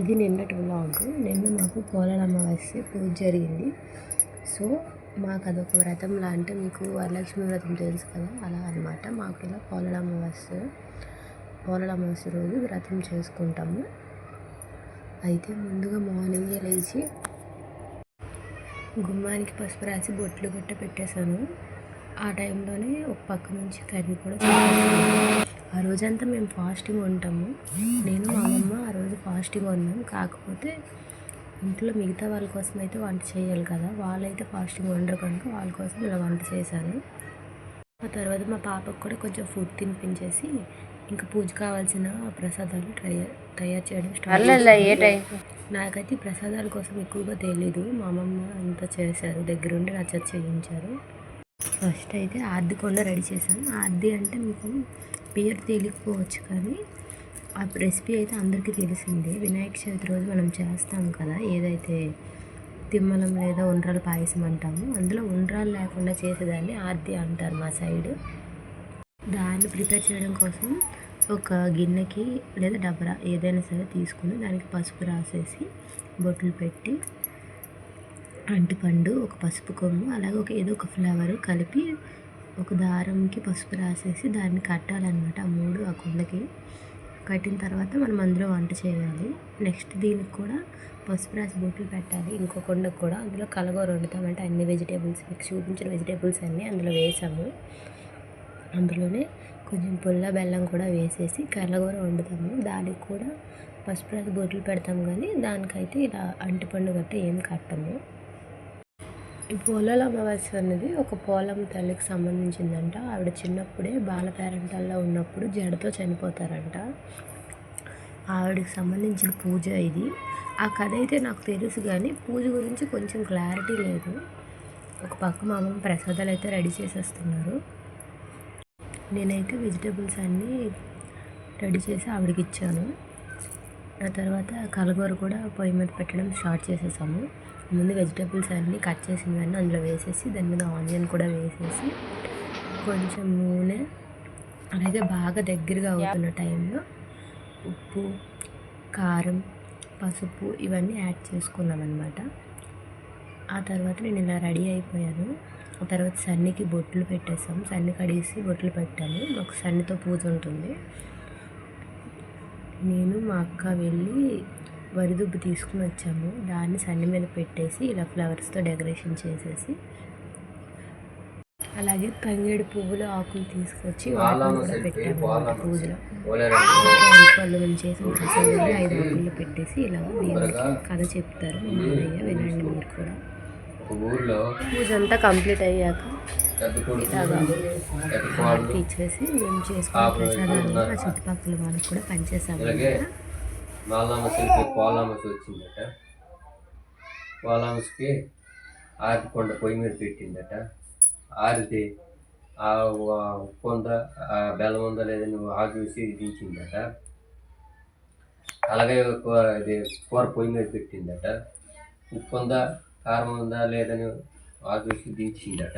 ఇది నిన్నటి వ్లాగ్ నిన్న మాకు పోలల అమావాస్య పూజ జరిగింది. సో మాకు అదొక వ్రతం లా అంటే మీకు వరలక్ష్మి వ్రతం తెలుసు కదా అలా అనమాట మాకు ఇలా పోలల అమావాస్య పోలల అమావాస్య రోజు వ్రతం చేసుకుంటాము. అయితే ముందుగా మార్నింగే లేచి గుమ్మానికి పసుపు రాసి బొట్లు గట్ట పెట్టేశాను. ఆ టైంలోనే ఒక పక్క నుంచి కర్రీ కూడా ఆ రోజంతా మేము ఫాస్టింగ్ ఉంటాము. నేను మా అమ్మమ్మ ఆ రోజు ఫాస్టింగ్ ఉన్నాం. కాకపోతే ఇంట్లో మిగతా వాళ్ళ కోసం అయితే వంట చేయాలి కదా. వాళ్ళైతే ఫాస్టింగ్ ఉండరు కనుక వాళ్ళ కోసం ఇలా వంట చేశాను. ఆ తర్వాత మా పాపకు కూడా కొంచెం ఫుడ్ తినిపించేసి ఇంకా పూజ కావాల్సిన ప్రసాదాలు తయారు చేయడం స్టార్ట్. నాకైతే ప్రసాదాల కోసం ఎక్కువగా తెలీదు. మా అమ్మమ్మ అంతా చేశారు. దగ్గరుండి నా చేత చేయించారు. ఫస్ట్ అయితే ఆర్ది కొండ రెడీ చేశాను. ఆర్ది అంటే మీకు పేరు తెలియకపోవచ్చు కానీ ఆ రెసిపీ అయితే అందరికీ తెలిసిందే. వినాయక చవితి రోజు మనం చేస్తాం కదా ఏదైతే తిమ్మలం లేదా ఉండ్రాల పాయసం అంటాము అందులో ఉండ్రాలు లేకుండా చేసేదాన్ని ఆర్ది అంటారు మా సైడ్. దాన్ని ప్రిపేర్ చేయడం కోసం ఒక గిన్నెకి లేదా డబరా ఏదైనా సరే తీసుకుని దానికి పసుపు రాసేసి బొట్లు పెట్టి అంటిపండు ఒక పసుపు కొమ్ము అలాగే ఒక ఏదో ఒక ఫ్లవర్ కలిపి ఒక దారంకి పసుపు రాసేసి దాన్ని కట్టాలన్నమాట ఆ మూడు ఆ కుండకి. కట్టిన తర్వాత మనం అందులో వంట చేయాలి. నెక్స్ట్ దీనికి కూడా పసుపు రాసి బొట్లు పెట్టాలి. ఇంకో కుండకు కూడా అందులో కలగూర వండుతామంటే అన్ని వెజిటేబుల్స్ మీకు చూపించిన వెజిటేబుల్స్ అన్నీ అందులో వేసాము. అందులోనే కొంచెం పుల్ల బెల్లం కూడా వేసేసి కర్రగూర వండుతాము. దానికి కూడా పసుపు రాసి బొట్లు పెడతాం కానీ దానికైతే ఇలా అంటిపండు గట్ట ఏం కట్టము. పోలాల అమావాస్య అనేది ఒక పోలం తల్లికి సంబంధించిందంట. ఆవిడ చిన్నప్పుడే బాల పేరంటాల్లో ఉన్నప్పుడు జడతో చనిపోతారంట. ఆవిడకి సంబంధించిన పూజ ఇది. ఆ కథ అయితే నాకు తెలుసు కానీ పూజ గురించి కొంచెం క్లారిటీ లేదు. ఒక పక్క మా అమ్మ ప్రసాదాలు అయితే రెడీ చేసేస్తున్నారు. నేనైతే వెజిటేబుల్స్ అన్నీ రెడీ చేసి ఆవిడకి ఇచ్చాను. ఆ తర్వాత కలగూర కూడా పొయ్యి మీద పెట్టడం స్టార్ట్ చేసేసాము. ముందు వెజిటేబుల్స్ అన్నీ కట్ చేసినవన్నీ అందులో వేసేసి దాని మీద ఆనియన్ కూడా వేసేసి కొంచెం నూనె అలాగే బాగా దగ్గరగా అవుతున్న టైంలో ఉప్పు కారం పసుపు ఇవన్నీ యాడ్ చేసుకున్నాం అనమాట ఆ తర్వాత నేను ఇలా రెడీ అయిపోయాను. ఆ తర్వాత సన్నికి బొట్లు పెట్టేసాం. సన్ని కడిగేసి బొట్లు పెట్టాను. మాకు సన్నితో పూజ ఉంటుంది. నేను మా అక్క వెళ్ళి వరిదుబ్బు తీసుకుని వచ్చాము. దాన్ని సన్ని మీద పెట్టేసి ఇలా ఫ్లవర్స్తో డెకరేషన్ చేసేసి అలాగే తంగేడు పువ్వులు ఆకులు తీసుకొచ్చి కూడా పెట్టాము పూజలో. పళ్ళు ప్రసాదాన్ని ఐదు ఆకుల్లో పెట్టేసి ఇలా దేవుడికి కథ చెప్తారు మామయ్య వినండి మీరు కూడా. పూజ అంతా కంప్లీట్ అయ్యాక ఇలాగా ఇచ్చేసి మేము చేసుకున్న ప్రసాదాన్ని మా చుట్టుపక్కల వాళ్ళకి కూడా పనిచేసాము ఇలాగే మాలామస్ పోలామస్ వచ్చిందట పోలామస్కి ఆరి కొండ పొయ్యి మీద పెట్టిందట. ఆరిది ఆ ఉప్పు ఆ బెల్లం ఉందా లేదని ఆ చూసి దించిందట. అలాగే కూర ఇది కూర పొయ్యి మీద పెట్టిందట. ఉప్పు ఉందా కారం ఉందా లేదని ఆ చూసి దించిందట.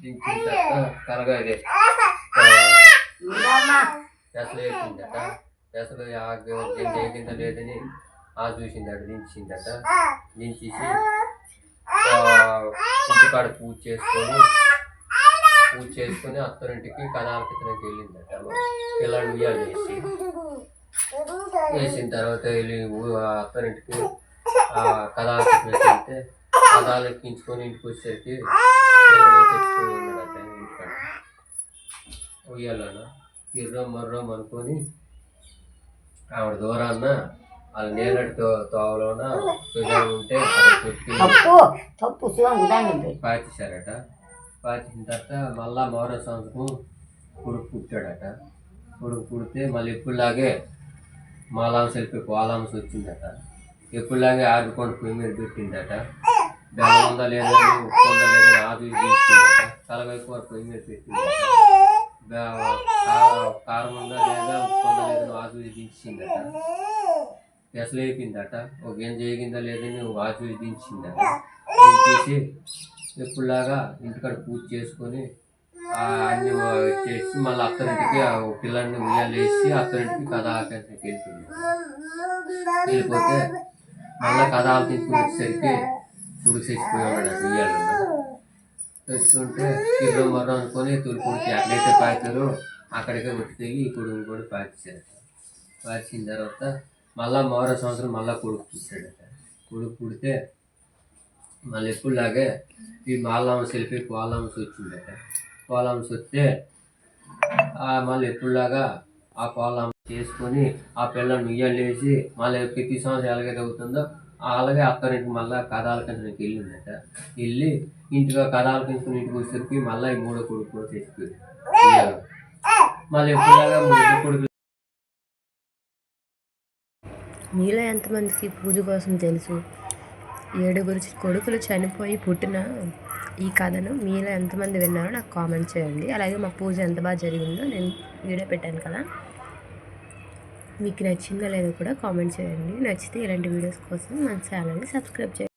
ఇది పెసలు వేసిందట. పెసలు గింజ లేదని ఆ చూసిందట దించిందట దించేసి ఇంటికాడ పూజ చేసుకొని పూజ చేసుకొని అత్తరింటికి కథాలకితనకి వెళ్ళిందట. పిల్లలు ఉయ్యాలు వేసి వేసిన తర్వాత వెళ్ళి అత్తరింటికి కథాలకి వెళ్తే కథాలు ఎక్కించుకొని ఇంటికి వచ్చేసరికి ఉయ్యాలన? ఇర్రం మర్రం అనుకొని ఆవిడ దూరాన్న వాళ్ళ నేనటి తోవలోన ఉంటే పాచేశారట పాచేసిన తర్వాత మళ్ళా మౌర సంవత్సరం కొడుకు పుట్టాడట. కొడుకు పుడితే మళ్ళీ ఎప్పుడులాగే మాలాంశ వెళ్ళిపోయి వచ్చిందట. ఎప్పుడులాగే ఆడుకొని పొయ్యి మీద పెట్టిందట. బెల్లం ఉందా ఉప్పు ఆది తీసుకుందట కలవై కూర ఉందా లేదా ఉప్పు ఉందా దించిందట. పెసలు ఒక గింజ వేగిందా లేదని దించిందట. దించేసి ఎప్పుడులాగా ఇంటికాడ పూజ చేసుకొని అన్ని చేసి మళ్ళీ అత్తరింటికి ఆ పిల్లల్ని ఉయ్యాలు వేసి అత్తరింటికి కథ వెళ్ళిపోతే మళ్ళీ కథ వచ్చేసరికి పురుగు చచ్చిపోయి ఉయ్యాలలో తెచ్చుకుంటే ఇరవై మరం అనుకొని తులుపుడికి ఎక్కడైతే పాతారో అక్కడికే కొట్టుకెళ్ళి ఈ కొడుకు కూడా పాచేశారు పాచిన తర్వాత మళ్ళా మరో సంవత్సరం మళ్ళా కొడుకు పుట్టాడట. కొడుకు పుడితే మళ్ళీ ఎప్పుడులాగే ఈ మాలాంశ వెళ్ళిపోయి కోలాంశ వచ్చిందట. కోలాంశ వస్తే మళ్ళీ ఎప్పుడులాగా ఆ కోలాంశ చేసుకొని ఆ పిల్లని ఉయ్యాలేసి మళ్ళీ ప్రతి సంవత్సరం ఎలాగైతే అవుతుందో అలాగే అత్తరింటికి మళ్ళీ కథాల కిందకి వెళ్ళిందట. వెళ్ళి ఇంటిగా కథాల కింద ఇంటికి వచ్చేసరికి మళ్ళీ ఈ మూడో కొడుకు కూడా చచ్చిపోయాడు. మళ్ళీ ఎప్పుడులాగా మూడో కొడుకు మీలో ఎంతమందికి పూజ కోసం తెలుసు? ఏడుగురు కొడుకులు చనిపోయి పుట్టిన ఈ కథను మీలో ఎంతమంది విన్నారో నాకు కామెంట్ చేయండి. అలాగే మా పూజ ఎంత బాగా జరిగిందో నేను వీడియో పెట్టాను కదా. మీకు నచ్చిందో లేదో కూడా కామెంట్ చేయండి. నచ్చితే ఇలాంటి వీడియోస్ కోసం మన ఛానల్ని సబ్స్క్రైబ్ చేయండి.